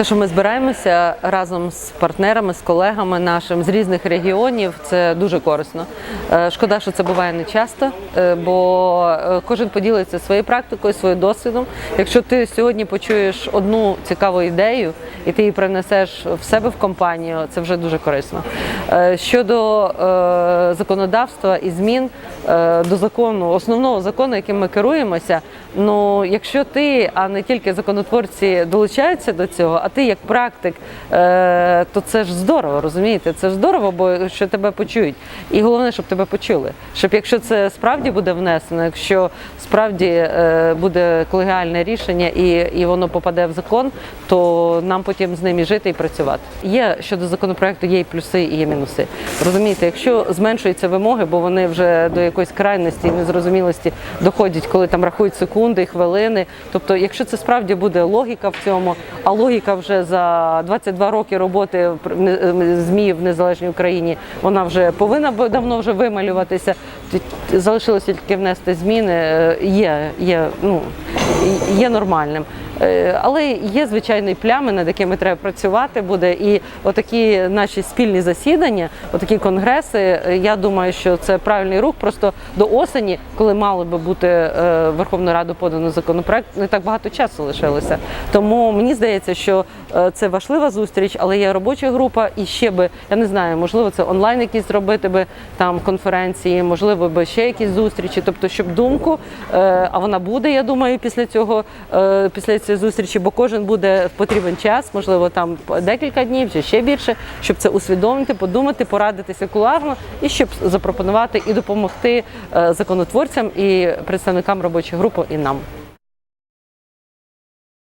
Те, що ми збираємося разом з партнерами, з колегами нашим з різних регіонів, це дуже корисно. Е, Шкода, що це буває не часто, е, бо е, кожен поділиться своєю практикою, своїм досвідом. Якщо ти сьогодні почуєш одну цікаву ідею і ти її принесеш в себе в компанію, це вже дуже корисно. Щодо законодавства і змін до закону, основного закону, яким ми керуємося, ну якщо ти, а не тільки законотворці, долучаються до цього, а ти як практик, е, то це ж здорово, розумієте? Це ж здорово, бо що тебе почують. І головне, щоб тебе почули. Щоб якщо це справді буде внесено, якщо справді е, буде колегіальне рішення і, і воно попаде в закон, то нам потім з ним і жити і працювати. Є щодо законопроекту, є і плюси, і є мінуси. Розумієте, якщо зменшуються вимоги, бо вони вже до якоїсь крайності і незрозумілості доходять, коли там рахують секунди, хвилини. Тобто, якщо це справді буде логіка в цьому, а логіка вже за 22 роки роботи е, ЗМІ в незалежній Україні, вона вже повинна давно вже вималюватися. Залишилося тільки внести зміни. Е, Є, є, ну, є нормальним. Е, Але є звичайно і плями, над якими треба працювати буде. І отакі наші спільні засідання, отакі конгреси. е, Я думаю, що це правильний рух. Просто до осені, коли мало би бути в Верховну Раду подано законопроект, не так багато часу лишилося. Тому мені здається, що це важлива зустріч, але є робоча група, і ще би я не знаю, можливо, це онлайн якісь зробити би там конференції, можливо, би ще якісь зустрічі. Тобто, щоб думку, е, а вона буде, я думаю, після цього, е, після цієї зустрічі, бо кожен буде потрібен час, можливо, там декілька днів чи ще більше, щоб це усвідомити, подумати, порадитися куларно і щоб запропонувати і допомогти е, законотворцям і представникам робочої групи і нам.